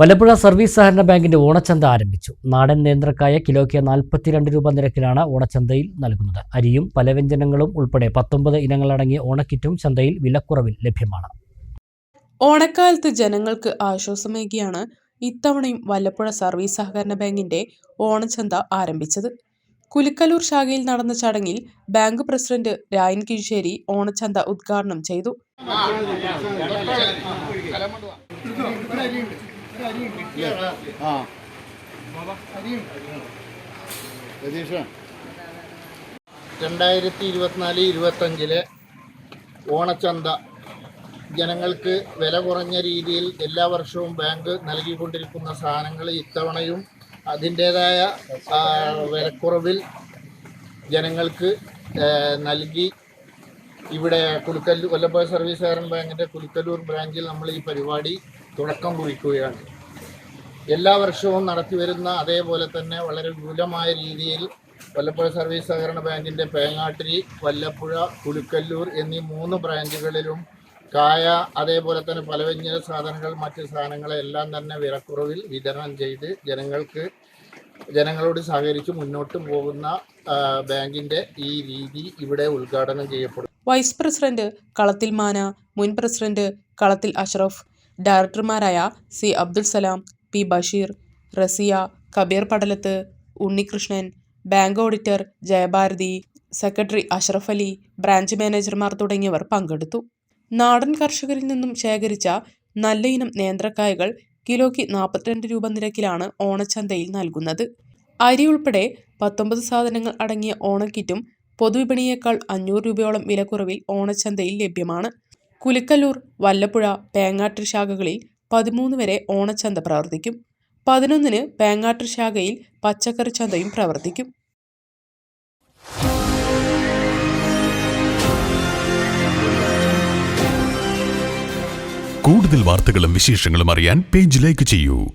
Vallappuzha service സഹകരണ ബാങ്കിന്റെ ഓണച്ചന്ത ആരംഭിച്ചു. നാടൻ നേന്ത്രക്കായ കിലോയ്ക്ക് നാൽപ്പത്തിരണ്ട് രൂപ നിരക്കിലാണ് ഓണച്ചന്തയിൽ നൽകുന്നത്. അരിയും പലവ്യഞ്ജനങ്ങളും ഉൾപ്പെടെ പത്തൊമ്പത് ഇനങ്ങളടങ്ങിയ ഓണക്കിറ്റും ചന്തയിൽ വിലക്കുറവിൽ ലഭ്യമാണ്. ഓണക്കാലത്ത് ജനങ്ങൾക്ക് ആശ്വാസമേകിയാണ് ഇത്തവണയും വല്ലപ്പുഴ സർവീസ് സഹകരണ ബാങ്കിന്റെ ഓണച്ചന്ത ആരംഭിച്ചത്. കുലിക്കലൂർ ശാഖയിൽ നടന്ന ചടങ്ങിൽ ബാങ്ക് പ്രസിഡന്റ് രായൻ കിഴിശ്ശേരി ഓണച്ചന്ത ഉദ്ഘാടനം ചെയ്തു. രണ്ടായിരത്തി ഇരുപത്തിനാല് ഇരുപത്തഞ്ചിലെ ഓണച്ചന്ത. ജനങ്ങൾക്ക് വില കുറഞ്ഞ രീതിയിൽ എല്ലാ വർഷവും ബാങ്ക് നൽകിക്കൊണ്ടിരിക്കുന്ന സാധനങ്ങൾ ഇത്തവണയും അതിന്റേതായ വിലക്കുറവിൽ ജനങ്ങൾക്ക് നൽകി. ഇവിടെ കുലുക്കല്ലൂർ കൊല്ലപ്പുഴ സർവീസ് കാരൻ ബാങ്കിന്റെ കുലുക്കല്ലൂർ ബ്രാഞ്ചിൽ നമ്മൾ ഈ പരിപാടി തുടക്കം കുറിക്കുകയാണ്. എല്ലാ വർഷവും നടത്തിവരുന്ന അതേപോലെ തന്നെ വളരെ വിപുലമായ രീതിയിൽ വല്ലപ്പുഴ സർവീസ് സഹകരണ ബാങ്കിന്റെ പേങ്ങാട്ടിരി വല്ലപ്പുഴ കുലുക്കല്ലൂർ എന്നീ മൂന്ന് ബ്രാഞ്ചുകളിലും കായ അതേപോലെ തന്നെ പലവ്യഞ്ജന സാധനങ്ങൾ മറ്റ് സാധനങ്ങളെല്ലാം തന്നെ വിലക്കുറവിൽ വിതരണം ചെയ്ത് ജനങ്ങൾക്ക് ജനങ്ങളോട് സഹകരിച്ച് മുന്നോട്ട് പോകുന്ന ബാങ്കിന്റെ ഈ രീതി ഇവിടെ ഉദ്ഘാടനം ചെയ്യപ്പെടും വൈസ് പ്രസിഡന്റ് കളത്തിൽ മാന മുൻ president Kalathil Ashraf ഡയറക്ടർമാരായ C Abdul Salam P Basheer Raziya Kabeer Padalath Unnikrishnan bank auditor Jayabharathi secretary Ashraf Ali branch മാനേജർമാർ തുടങ്ങിയവർ പങ്കെടുത്തു. നാടൻ കർഷകരിൽ നിന്നും ശേഖരിച്ച നല്ല ഇനം നേന്ത്രക്കായകൾ കിലോയ്ക്ക് നാൽപ്പത്തിരണ്ട് രൂപ നിരക്കിലാണ് ഓണച്ചന്തയിൽ നൽകുന്നത്. അരി ഉൾപ്പെടെ പത്തൊമ്പത് സാധനങ്ങൾ അടങ്ങിയ ഓണക്കിറ്റും പൊതുവിപണിയേക്കാൾ അഞ്ഞൂറ് രൂപയോളം വിലക്കുറവിൽ ഓണച്ചന്തയിൽ ലഭ്യമാണ്. കുലിക്കല്ലൂർ വല്ലപ്പുഴ പേങ്ങാട്ടിരി ശാഖകളിൽ പതിമൂന്ന് വരെ ഓണച്ചന്ത പ്രവർത്തിക്കും. പതിനൊന്നിന് പേങ്ങാട്ടിരി ശാഖയിൽ പച്ചക്കറി ചന്തയും പ്രവർത്തിക്കും. കൂടുതൽ വാർത്തകളും വിശേഷങ്ങളും അറിയാൻ പേജ് ലൈക്ക് ചെയ്യൂ.